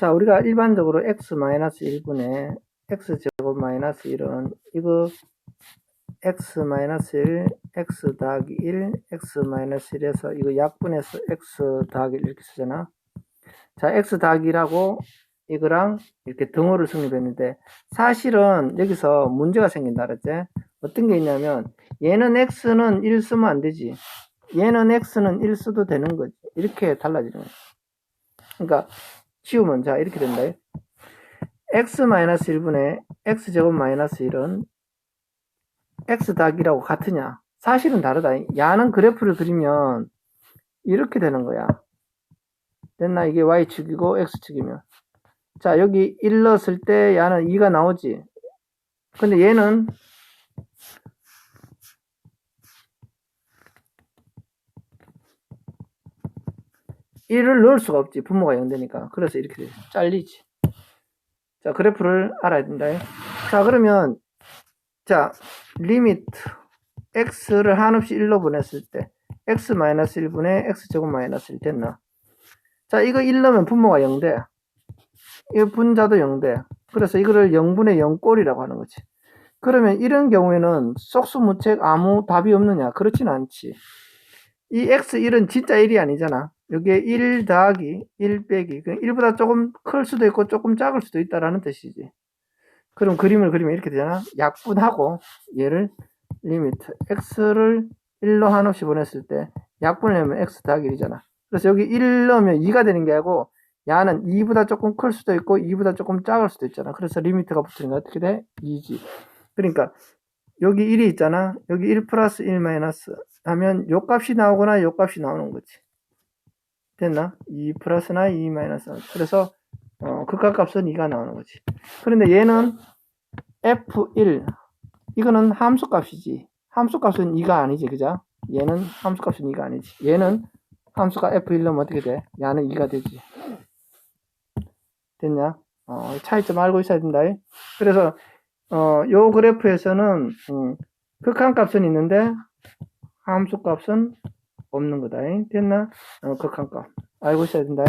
자, 우리가 일반적으로 x-1분의 x제곱 마이너스 1은 이거 x-1, x 더하기 1, x-1에서 이거 약분해서 x 더하기 1 이렇게 쓰잖아. 자, x 더하기 1하고 이거랑 이렇게 등호를 성립했는데 사실은 여기서 문제가 생긴다 그랬지? 어떤 게 있냐면 얘는 x는 1 쓰면 안 되지. 얘는 x는 1 써도 되는 거지. 이렇게 달라지는 거야. 그러니까 지우면 자 이렇게 된다. x-1분의 x제곱 마이너스 1은 x 더하기라고 같으냐? 사실은 다르다. 야는 그래프를 그리면 이렇게 되는 거야. 됐나? 이게 y축이고 x축이면. 자, 여기 1 넣었을 때 야는 2가 나오지. 근데 얘는 일을 넣을 수가 없지. 분모가 0 되니까. 그래서 이렇게 돼. 잘리지. 자, 그래프를 알아야 된다. 자, 그러면, 자, 리미트, x를 한없이 1로 보냈을 때, x-1분의 x제곱 마이너스 1 됐나? 자, 이거 1 넣으면 분모가 0 돼. 이 분자도 0 돼. 그래서 이거를 0분의 0꼴이라고 하는 거지. 그러면 이런 경우에는 속수무책 아무 답이 없느냐? 그렇지는 않지. 이 x1은 진짜 1이 아니잖아. 여기에 1 더하기 1 빼기 1보다 조금 클 수도 있고 조금 작을 수도 있다라는 뜻이지. 그럼 그림을 그리면 이렇게 되잖아. 약분하고 얘를 리미트 x를 1로 한없이 보냈을 때 약분을 하면 x 더하기 1이잖아. 그래서 여기 1 넣으면 2가 되는 게 아니고 야는 2보다 조금 클 수도 있고 2보다 조금 작을 수도 있잖아. 그래서 리미트가 붙으니까 어떻게 돼? 2지. 그러니까 여기 1이 있잖아. 여기 1 플러스 1 마이너스 하면 요 값이 나오거나 요 값이 나오는 거지. 됐나? 2 플러스나 2 마이너스. 그래서 어, 극각값은 2가 나오는 거지. 그런데 얘는 f1 이거는 함수값이지. 함수값은 2가 아니지, 그죠? 얘는 함수값은 2가 아니지. 얘는 함수가 f1 넣으면 어떻게 돼? 야는 2가 되지. 됐냐? 어, 차이점 알고 있어야 된다. 그래서 어, 요 그래프에서는 음, 극한값은 있는데 함수값은 없는 거다. 됐나? 어, 극한값. 알고 있어야 된다.